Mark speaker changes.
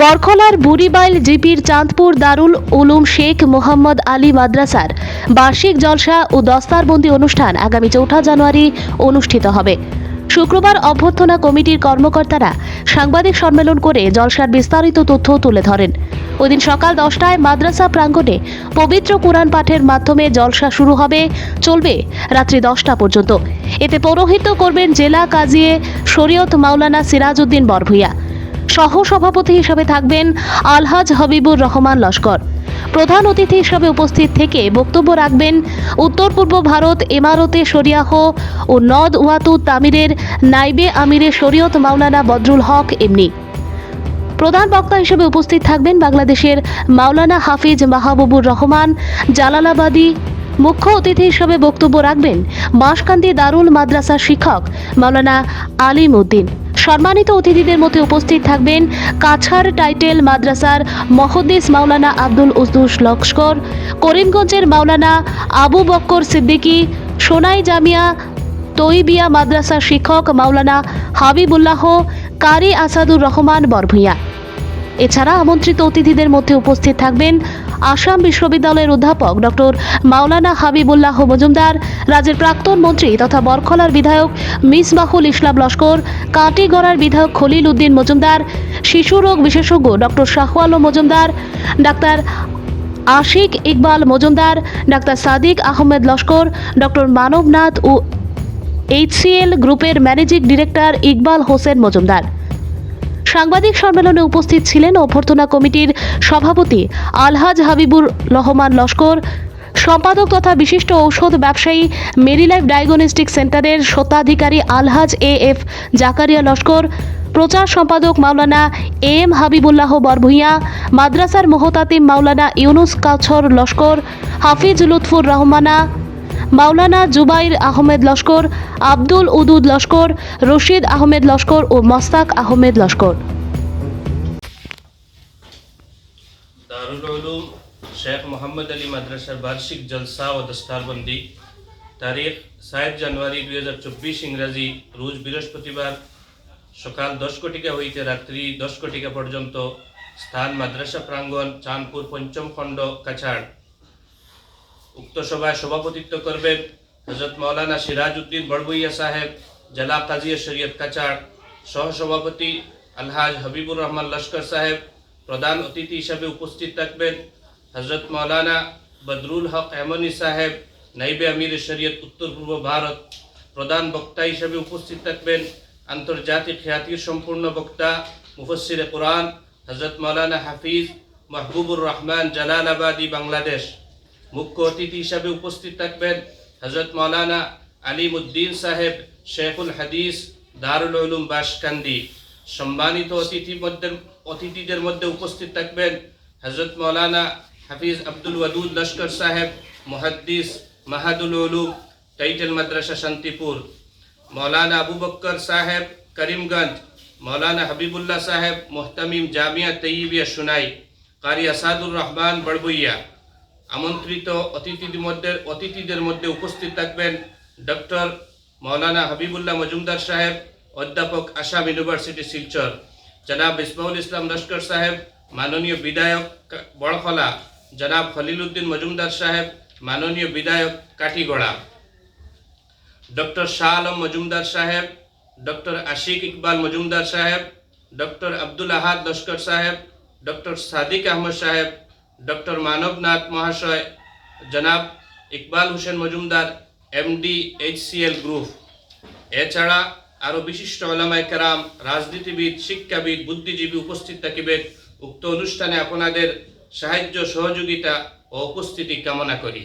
Speaker 1: বরখলার বুড়িবাইল জিপির চাঁদপুর দারুল উলুম শেখ মোহাম্মদ আলী মাদ্রাসার বার্ষিক জলসা ও দস্তারবন্দি অনুষ্ঠান আগামী চৌঠা জানুয়ারি অনুষ্ঠিত হবে। শুক্রবার অভ্যর্থনা কমিটির কর্মকর্তারা সাংবাদিক সম্মেলন করে জলসার বিস্তারিত তথ্য তুলে ধরেন। ওইদিন সকাল দশটায় মাদ্রাসা প্রাঙ্গণে পবিত্র কোরআন পাঠের মাধ্যমে জলসা শুরু হবে, চলবে রাত্রি দশটা পর্যন্ত। এতে পৌরোহিত্য করবেন জেলা কাজিয়ে শরীয়ত মাওলানা সিরাজউদ্দিন বরভুইয়া সহ সভাপতি হিসাবে থাকবেন আলহাজ হবিবুর রহমান লস্কর। প্রধান অতিথি হিসাবে উপস্থিত থেকে বক্তব্য রাখবেন উত্তর পূর্ব ভারত এমারতে শরিয়াহ ও নদ ওয়াতু তামিরের নাইবে আমিরে শরীয়ত মাওলানা বদরুল হক এমনি। প্রধান বক্তা হিসেবে উপস্থিত থাকবেন বাংলাদেশের মাওলানা হাফিজ মাহবুবুর রহমান, জালালাবাদী মুখ্য অতিথি হিসেবে বক্তব্য রাখবেন বাঁশকান্দি দারুল মাদ্রাসার শিক্ষক মাওলানা আলিম উদ্দিন। সম্মানিত অতিথিদের মধ্যে উপস্থিত থাকবেন কাছার টাইটেল মাদ্রাসার মহদ্দিস মাওলানা আব্দুল উদ্দুস লস্কর, করিমগঞ্জের মাওলানা আবু বক্কর সিদ্দিকী, সোনাই জামিয়া তৈবিয়া মাদ্রাসার শিক্ষক মাওলানা হাবিবুল্লাহ, কারি আসাদুর রহমান বরভূঁইয়া এছাড়া আমন্ত্রিত অতিথিদের মধ্যে উপস্থিত থাকবেন আসাম বিশ্ববিদ্যালয়ের অধ্যাপক ডক্টর মাওলানা হাবিবুল্লাহ মজুমদার, রাজ্যের প্রাক্তন মন্ত্রী তথা বরখলার বিধায়ক মিসবাহুল ইসলাম লস্কর, কাটিগড়ার বিধায়ক খলিল উদ্দিন মজুমদার, শিশু রোগ বিশেষজ্ঞ ডক্টর শাহওয়াল মজুমদার, ডাক্তার আশিক ইকবাল মজুমদার, ডাক্তার সাদিক আহমেদ লস্কর, ডক্টর মানবনাথ ও এইচসিএল গ্রুপের ম্যানেজিং ডিরেক্টর ইকবাল হোসেন মজুমদার। সাংবাদিক সম্মেলনে উপস্থিত ছিলেন অভ্যর্থনা কমিটির সভাপতি আলহাজ হাবিবুর রহমান লস্কর, সম্পাদক তথা বিশিষ্ট ঔষধ ব্যবসায়ী মেরিলাইফ ডায়াগনস্টিক সেন্টারের স্বত্বাধিকারী আলহাজ এ এফ জাকারিয়া লস্কর, প্রচার সম্পাদক মাওলানা এম হাবিবুল্লাহ বরভূঁইয়া, মাদ্রাসার মোহতাতিম মাওলানা ইউনুস কাছর লস্কর, হাফিজ লুৎফুর রহমানা মাওলানা জুবাইর আহমেদ লস্কর, আব্দুল উদুদ লস্কর, রশিদ আহমেদ লস্কর ও মস্তাক আহমেদ লস্কর।
Speaker 2: শেখ মোহাম্মদ আলী মাদ্রাসার বার্ষিক জলসা ও দস্তারবন্দি। তারিখ, সাত জানুয়ারি দুই হাজার চব্বিশ ইংরাজি, রোজ বৃহস্পতিবার সকাল দশ কোটিকা হইতে রাত্রি দশ কোটিকা পর্যন্ত। স্থান মাদ্রাসা প্রাঙ্গণ, চাঁদপুর পঞ্চম খণ্ড, কাছাড়। উক্ত সভায় সভাপতিত্ব করবেন হজরত মৌলানা সিরাজ উদ্দিন বড়বইয়া সাহেব, জেলা কাজিয়া শরীয়ত কাছাড়, সহসভাপতি আলহাজ হাবিবুর রহমান লস্কর সাহেব, প্রধান অতিথি হিসাবে উপস্থিত থাকবেন হজরত মৌলানা বদরুল হক এমনি সাহেব, নাইবে আমির শরীয়ত উত্তর পূর্ব ভারত, প্রধান বক্তা হিসাবে উপস্থিত থাকবেন আন্তর্জাতিক খ্যাতির সম্পূর্ণ বক্তা মুফসির কোরআন হজরত মৌলানা হাফিজ মাহবুবুর রহমান জালালাবাদী বাংলাদেশ। মুখ্য অতিথি হিসাবে উপস্থিত থাকবেন হজরত মৌলানা আলিমুদ্দিন সাহেব, শেখুল হাদিস, দারুল উলুম বাসকান্দি। সম্মানিত অতিথি মধ্যে, অতিথিদের মধ্যে উপস্থিত থাকবেন হজরত মৌলানা হাফিজ আব্দুল ওয়াদুদ লস্কর সাহেব, মুহাদ্দিস মাহাদুল উলুম, টাইটেল মাদ্রাসা শান্তিপুর। মৌলানা আবু বক্কর সাহেব, করিমগঞ্জ। মৌলানা হাবিবুল্লাহ সাহেব, মোহতামিম জামিয়া তৈবিয়া সুনাই। কারি আসাদুর রহমান বড়বইয়া। আমন্ত্রিত অতিথিদের মধ্যে অতিথিদের মধ্যে উপস্থিত থাকবেন ডক্টর মৌলানা হাবিবুল্লাহ মজুমদার সাহেব, অধ্যাপক আসাম ইউনিভার্সিটি শিলচর। জনাব ইসমাউল ইসলাম লস্কর সাহেব, মাননীয় বিধায়ক বড়খলা। জনাব খলিলুদ্দিন মজুমদার সাহেব, মাননীয় বিধায়ক কাঠিগড়া। ডক্টর শাহ আলম মজুমদার সাহেব, ডক্টর আশিক ইকবাল মজুমদার সাহেব, ডক্টর আব্দুল আহাদ লস্কর সাহেব, ডক্টর সাদিক আহমদ সাহেব ডক্টর মানবনাথ মহাশয় জনাব Iqbal Hossain Majumdar MD HCL group এছাড়া আরও বিশিষ্ট ওলামায় কেরাম, রাজনীতিবিদ, শিক্ষাবিদ, বুদ্ধিজীবী উপস্থিত থাকিবেন। উক্ত অনুষ্ঠানে আপনাদের সাহায্য, সহযোগিতা ও উপস্থিতি কামনা করি।